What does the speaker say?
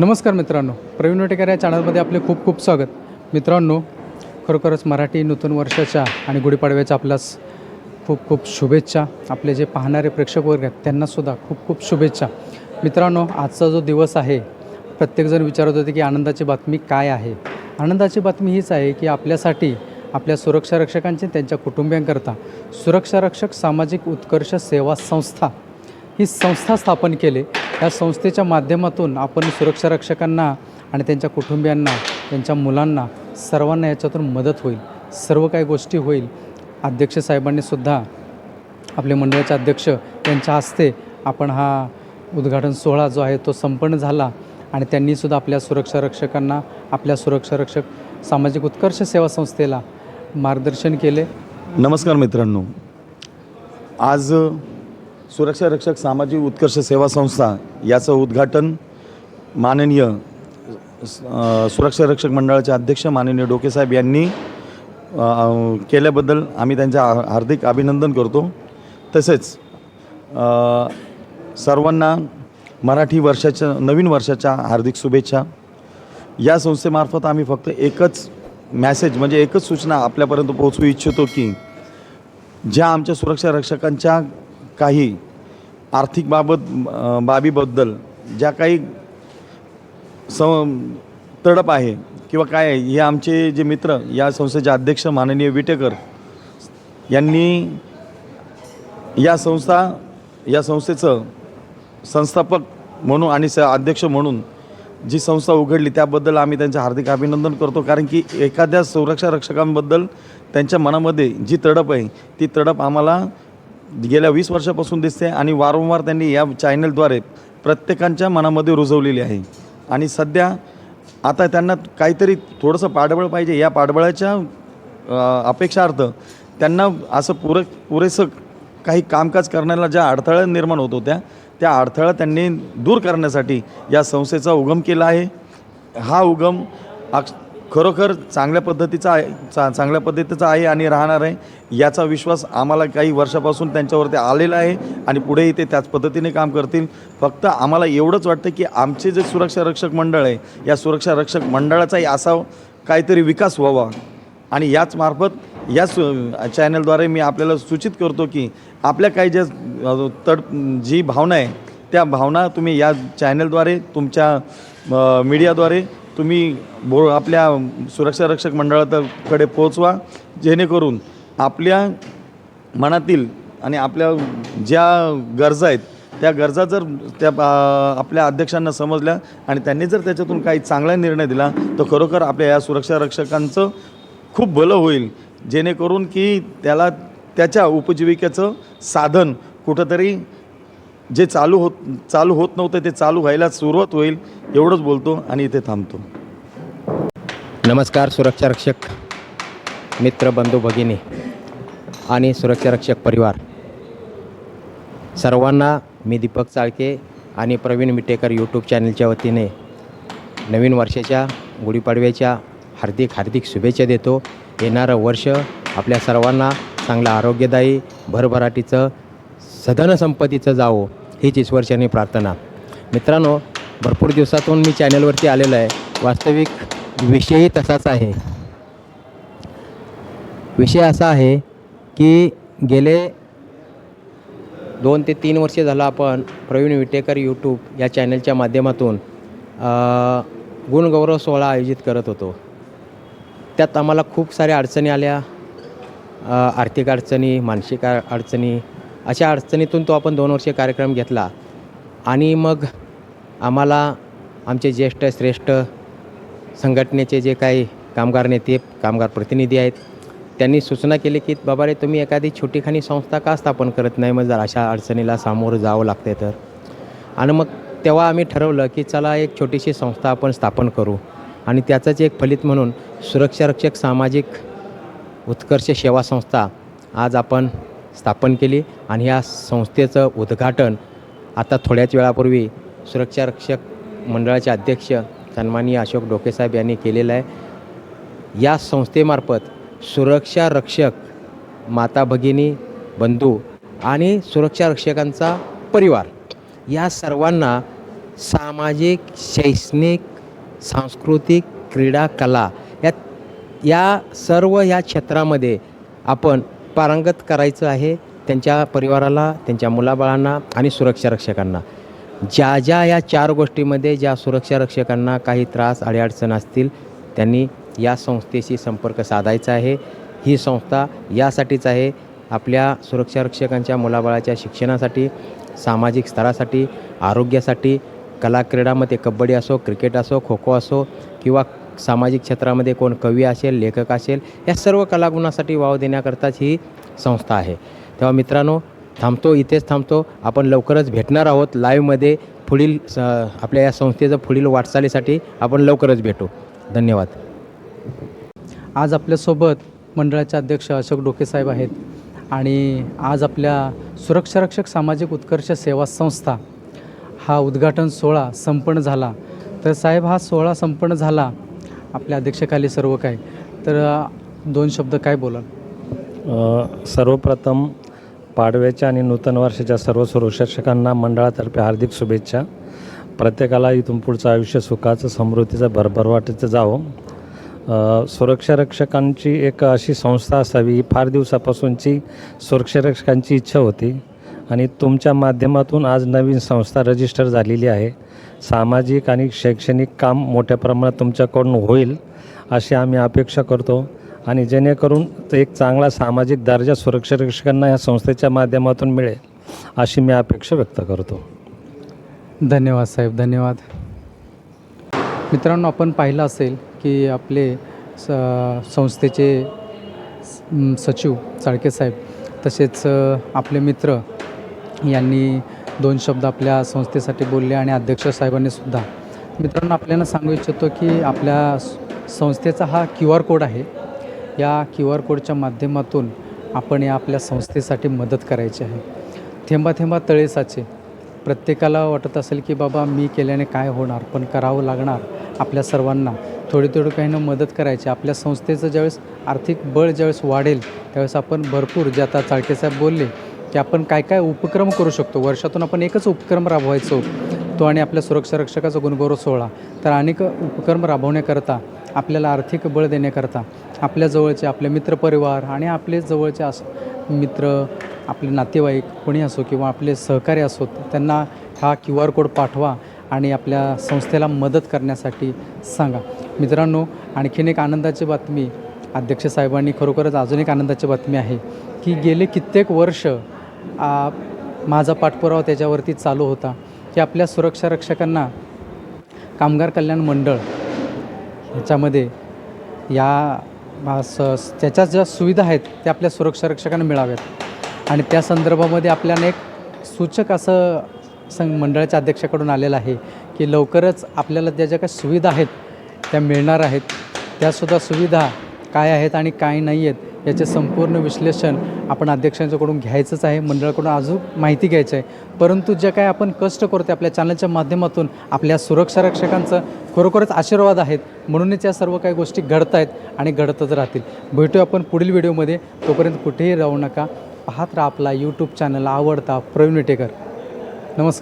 नमस्कार मित्रांनो. प्रवीण वटेकर या चॅनलमध्ये आपले खूप खूप स्वागत. मित्रांनो खरोखरच मराठी नूतन वर्षाच्या आणि गुढीपाडव्याच्या आपल्यास खूप खूप शुभेच्छा. आपले जे पाहणारे प्रेक्षक वर्ग आहेत त्यांनासुद्धा खूप खूप शुभेच्छा. मित्रांनो आजचा जो दिवस आहे प्रत्येकजण विचारत होते की आनंदाची बातमी काय आहे? आनंदाची बातमी हीच आहे की आपल्यासाठी आपल्या सुरक्षा रक्षकांची त्यांच्या कुटुंबियांकरता सुरक्षा रक्षक सामाजिक उत्कर्ष सेवा संस्था ही संस्था स्थापन केली. या संस्थेच्या माध्यमातून आपण सुरक्षा रक्षकांना आणि त्यांच्या कुटुंबियांना त्यांच्या मुलांना सर्वांना याच्यातून मदत होईल. सर्व काही गोष्टी होईल. अध्यक्ष साहेबांनी सुद्धा आपले मंडळाचे अध्यक्ष त्यांच्या हस्ते आपण हा उद्घाटन सोहळा जो आहे तो संपन्न झाला आणि त्यांनीसुद्धा आपल्या सुरक्षा रक्षकांना आपल्या सुरक्षा रक्षक सामाजिक उत्कर्ष सेवा संस्थेला मार्गदर्शन केले. नमस्कार मित्रांनो. आज सुरक्षा रक्षक सामाजिक उत्कर्ष सेवा संस्था याचं उद्घाटन माननीय सुरक्षा रक्षक मंडळाचे अध्यक्ष माननीय डोकेसाहेब यांनी केल्याबद्दल आम्ही त्यांचे हार्दिक अभिनंदन करतो. तसेच सर्वांना मराठी वर्षाच्या नवीन वर्षाच्या हार्दिक शुभेच्छा. या संस्थेमार्फत आम्ही फक्त एकच मॅसेज म्हणजे एकच सूचना आपल्यापर्यंत पोहोचवू इच्छितो की ज्या आमच्या सुरक्षा रक्षकांच्या काही आर्थिक बाबत बाबीबद्दल ज्या काही सं तडप आहे किंवा काय आहे हे आमचे जे मित्र या संस्थेचे अध्यक्ष माननीय विटेकर यांनी या संस्था या संस्थेचं संस्थापक म्हणून आणि स अध्यक्ष म्हणून जी संस्था उघडली त्याबद्दल आम्ही त्यांचं हार्दिक अभिनंदन करतो. कारण की एखाद्या संरक्षा रक्षकांबद्दल त्यांच्या मनामध्ये जी तडप आहे ती तडप आम्हाला गेल्या वीस वर्षापासून दिसते आणि वारंवार त्यांनी या चॅनलद्वारे प्रत्येकांच्या मनामध्ये रुजवलेली आहे. आणि सध्या आता त्यांना काहीतरी थोडंसं पाठबळ पाहिजे. या पाठबळाच्या अपेक्षार्थ त्यांना असं पुरे पुरेसं काही कामकाज करण्याला ज्या अडथळ्या निर्माण होत होत्या त्या अडथळा त्यांनी दूर करण्यासाठी या संस्थेचा उगम केला आहे. हा उगम अक्ष खरोखर चांगल्या पद्धतीचा आहे चा चांगल्या पद्धतीचा आहे आणि राहणार आहे याचा विश्वास आम्हाला काही वर्षापासून त्यांच्यावरती आलेला आहे आणि पुढेही ते त्याच पद्धतीने काम करतील. फक्त आम्हाला एवढंच वाटतं की आमचे जे सुरक्षा रक्षक मंडळ आहे या सुरक्षा रक्षक मंडळाचाही असा काहीतरी विकास व्हावा. आणि याच मार्फत या सु चॅनलद्वारे मी आपल्याला सूचित करतो की आपल्या काही ज्या तड जी भावना आहे त्या भावना तुम्ही या चॅनलद्वारे तुमच्या मीडियाद्वारे तुम्ही बो आपल्या सुरक्षा रक्षक मंडळाकडे पोहोचवा जेणेकरून आपल्या मनातील आणि आपल्या ज्या गरजा आहेत त्या गरजा जर त्या आपल्या अध्यक्षांना समजल्या आणि त्यांनी जर त्याच्यातून काही चांगला निर्णय दिला तर खरोखर आपल्या या सुरक्षा रक्षकांचं खूप भलं होईल. जेणेकरून की त्याला त्याच्या उपजीविकेचं साधन कुठंतरी जे चालू होत चालू होत नव्हतं ते चालू व्हायला सुरुवात होईल एवढंच बोलतो आणि इथे थांबतो. नमस्कार सुरक्षा रक्षक मित्र बंधू भगिनी आणि सुरक्षा रक्षक परिवार. सर्वांना मी दीपक चाळके आणि प्रवीण मिटेकर यूट्यूब चॅनलच्या वतीने नवीन वर्षाच्या गुढीपाडव्याच्या हार्दिक हार्दिक शुभेच्छा देतो. येणारं वर्ष आपल्या सर्वांना चांगलं आरोग्यदायी भरभराटीचं सधन संपत्तीचं जावो हीच ईश्वरचरणी प्रार्थना. मित्रांनो भरपूर दिवसातून मी चॅनलवरती आलेलो आहे. वास्तविक विषयही तसाच आहे. विषय असा आहे की गेले दोन ते तीन वर्षे झालं आपण प्रवीण विटेकर यूट्यूब या चॅनलच्या माध्यमातून गुणगौरव सोहळा आयोजित करत होतो. त्यात आम्हाला खूप साऱ्या अडचणी आल्या. आर्थिक अडचणी मानसिक अडचणी अशा अडचणीतून तो आपण दोन वर्षे कार्यक्रम घेतला. आणि मग आम्हाला आमचे ज्येष्ठ श्रेष्ठ संघटनेचे जे काही कामगार नेते कामगार प्रतिनिधी आहेत त्यांनी सूचना केली की बाबा रे तुम्ही एखादी छोटीखानी संस्था का स्थापन करत नाही मग जर अशा अडचणीला सामोरं जावं लागते तर? आणि मग तेव्हा आम्ही ठरवलं की चला एक छोटीशी संस्था आपण स्थापन करू. आणि त्याचंच एक फलित म्हणून सुरक्षा रक्षक सामाजिक उत्कर्ष सेवा संस्था आज आपण स्थापन केली आणि या संस्थेचं उद्घाटन आता थोड्याच वेळापूर्वी सुरक्षारक्षक मंडळाचे अध्यक्ष सन्माननीय अशोक डोकेसाहेब यांनी केलेलं आहे. या संस्थेमार्फत सुरक्षा रक्षक माता भगिनी बंधू आणि सुरक्षा रक्षकांचा परिवार या सर्वांना सामाजिक शैक्षणिक सांस्कृतिक क्रीडा कला या या सर्व या क्षेत्रामध्ये आपण पारंगत करायचं आहे त्यांच्या परिवाराला त्यांच्या मुलाबाळांना आणि सुरक्षा रक्षकांना. ज्या ज्या या चार गोष्टीमध्ये ज्या सुरक्षा रक्षकांना काही त्रास अडीअडचण असतील त्यांनी या संस्थेशी संपर्क साधायचा आहे. ही संस्था यासाठीच आहे आपल्या सुरक्षा रक्षकांच्या मुलाबाळाच्या शिक्षणासाठी सामाजिक स्तरासाठी आरोग्यासाठी कला क्रीडामध्ये कबड्डी असो क्रिकेट असो खो खो असो किंवा सामाजिक क्षेत्रामध्ये कोण कवी असेल लेखक असेल या सर्व कलागुणासाठी वाव देण्याकरताच ही संस्था आहे. तेव्हा मित्रांनो थांबतो इथेच थांबतो. आपण लवकरच भेटणार आहोत लाईव्हमध्ये पुढील स आपल्या या संस्थेचं पुढील वाटचालीसाठी आपण लवकरच भेटू. धन्यवाद. आज आपल्यासोबत मंडळाचे अध्यक्ष अशोक डोके साहेब आहेत आणि आज आपल्या सुरक्षारक्षक सामाजिक उत्कर्ष सेवा संस्था हा उद्घाटन सोहळा संपन्न झाला. तर साहेब हा सोहळा संपन्न झाला आपल्या अध्यक्षकाली सर्व काय? तर दोन शब्द काय बोलाल? सर्वप्रथम पाडव्याच्या आणि नूतन वर्षाच्या सर्व सुरक्षकांना मंडळातर्फे हार्दिक शुभेच्छा. प्रत्येकाला इथून पुढचं आयुष्य सुखाचं समृद्धीचं भरभरवाटीचं जावं. सुरक्षारक्षकांची एक अशी संस्था असावी ही फार दिवसापासूनची सुरक्षारक्षकांची इच्छा होती. आणि तुमच्या माध्यमातून आज नवीन संस्था रजिस्टर झालेली आहे. सामाजिक आणि शैक्षणिक काम मोठ्या प्रमाणात तुमच्याकडून होईल अशी आम्ही अपेक्षा करतो. आणि जेणेकरून एक चांगला सामाजिक दर्जा सुरक्षारक्षकांना या संस्थेच्या माध्यमातून मिळेल अशी मी अपेक्षा व्यक्त करतो. धन्यवाद साहेब धन्यवाद. मित्रांनो आपण पाहिलं असेल की आपले स संस्थेचे सचिव चाळके साहेब तसेच आपले मित्र यांनी दोन शब्द आपल्या संस्थेसाठी बोलले आणि अध्यक्ष साहेबांनी सुद्धा. मित्रांनो आपल्याला सांगू इच्छितो की आपल्या संस्थेचा हा क्यू आर कोड आहे. या क्यू आर कोडच्या माध्यमातून आपण या आपल्या संस्थेसाठी मदत करायची आहे. थेंबा थेंबा तळे साचे प्रत्येकाला वाटत असेल की बाबा मी केल्याने काय होणार? पण करावं लागणार आपल्या सर्वांना. थोडी थोडी काही ना मदत करायची. आपल्या संस्थेचं ज्यावेळेस आर्थिक बळ ज्यावेळेस वाढेल त्यावेळेस आपण भरपूर जे आता चाळकेसाहेब बोलले की आपण काय काय उपक्रम करू शकतो. वर्षातून आपण एकच उपक्रम राबवायचो तो आणि आपल्या सुरक्षा रक्षकाचा गुणगौरव सोहळा. तर अनेक उपक्रम राबवण्याकरता आपल्याला आर्थिक बळ देण्याकरता आपल्या जवळचे आपले मित्रपरिवार आणि आपले जवळचे अस मित्र आपले नातेवाईक कोणी असो किंवा आपले सहकारी असोत त्यांना हा क्यू आर कोड पाठवा आणि आपल्या संस्थेला मदत करण्यासाठी सांगा. मित्रांनो आणखीन एक आनंदाची बातमी अध्यक्ष साहेबांनी खरोखरच अजून एक आनंदाची बातमी आहे की गेले कित्येक वर्ष माझा पाठपुरावा त्याच्यावरती चालू होता की आपल्या सुरक्षा रक्षकांना कामगार कल्याण मंडळ ह्याच्यामध्ये या स त्याच्या ज्या सुविधा आहेत त्या आपल्या सुरक्षा रक्षकांना मिळाव्यात. आणि त्या संदर्भामध्ये आपल्याला एक सूचक असं सं मंडळाच्या अध्यक्षाकडून आलेलं आहे की लवकरच आपल्याला त्या ज्या काही सुविधा आहेत त्या मिळणार आहेत त्यासुद्धा सुविधा काय आहेत आणि काय नाही आहेत याचे संपूर्ण विश्लेषण आपण अध्यक्षांच्याकडून घ्यायचंच आहे. मंडळाकडून अजून माहिती घ्यायची आहे. परंतु जे काय आपण कष्ट करतो आपल्या चॅनलच्या माध्यमातून आपल्या सुरक्षा रक्षकांचं खरोखरच आशीर्वाद आहेत. म्हणूनच या सर्व काही गोष्टी घडत आहेत आणि घडतच राहतील. भेटू आपण पुढील व्हिडिओमध्ये. तोपर्यंत कुठेही राहू नका. पाहत राहा आपला यूट्यूब चॅनल आवडता प्रवीण विटेकर. नमस्कार.